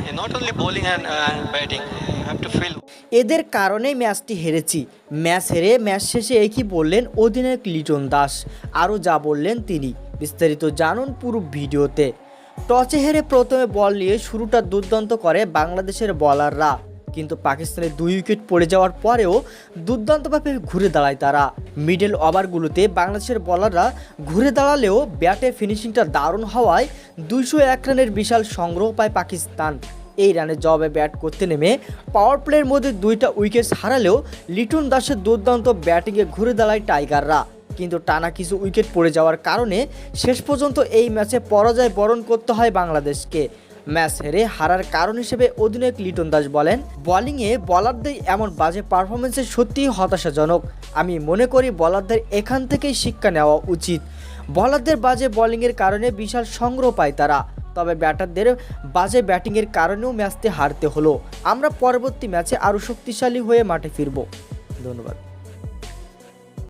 uh, এদের কারণেই ম্যাচটি হেরেছি। ম্যাচ হেরে ম্যাচ শেষে একই বললেন অধিনায়ক লিটন দাস। আরও যা বললেন তিনি। বিস্তারিত জানুন পুরো ভিডিওতে। টসে হেরে প্রথমে বল নিয়ে শুরুটা দুর্দান্ত করে বাংলাদেশের বলাররা। কিন্তু পাকিস্তানের দুই উইকেট পড়ে যাওয়ার পরেও দুর্দান্তভাবে ঘুরে দাঁড়ায় তারা। মিডল ওভারগুলোতে বাংলাদেশের বলাররা ঘুরে দাঁড়ালেও ব্যাটে ফিনিশিংটা দারুণ হওয়ায় দুইশো এক রানের বিশাল সংগ্রহ পায় পাকিস্তান। এই রানের জবাবে ব্যাট করতে নেমে পাওয়ার প্লের মধ্যে দুইটা উইকেট হারালেও লিটন দাসের দুর্দান্ত ব্যাটিংয়ে ঘুরে দাঁড়ায় টাইগাররা। কিন্তু টানা কিছু উইকেট পড়ে যাওয়ার কারণে শেষ পর্যন্ত এই ম্যাচে পরাজয় বরণ করতে হয় বাংলাদেশকে। ম্যাচ হেরে হারার কারণ হিসেবে অধিনায়ক লিটন দাস বলেন, বোলিংয়ে বলারদের এমন বাজে পারফরমেন্সে সত্যিই হতাশাজনক। আমি মনে করি বলারদের এখান থেকেই শিক্ষা নেওয়া উচিত। বলারদের বাজে বোলিংয়ের কারণে বিশাল সংগ্রহ পায় তারা। তবে ব্যাটারদের বাজে ব্যাটিংয়ের কারণেও ম্যাচটি হারতে হলো। আমরা পরবর্তী ম্যাচে আরও শক্তিশালী হয়ে মাঠে ফিরব। ধন্যবাদ।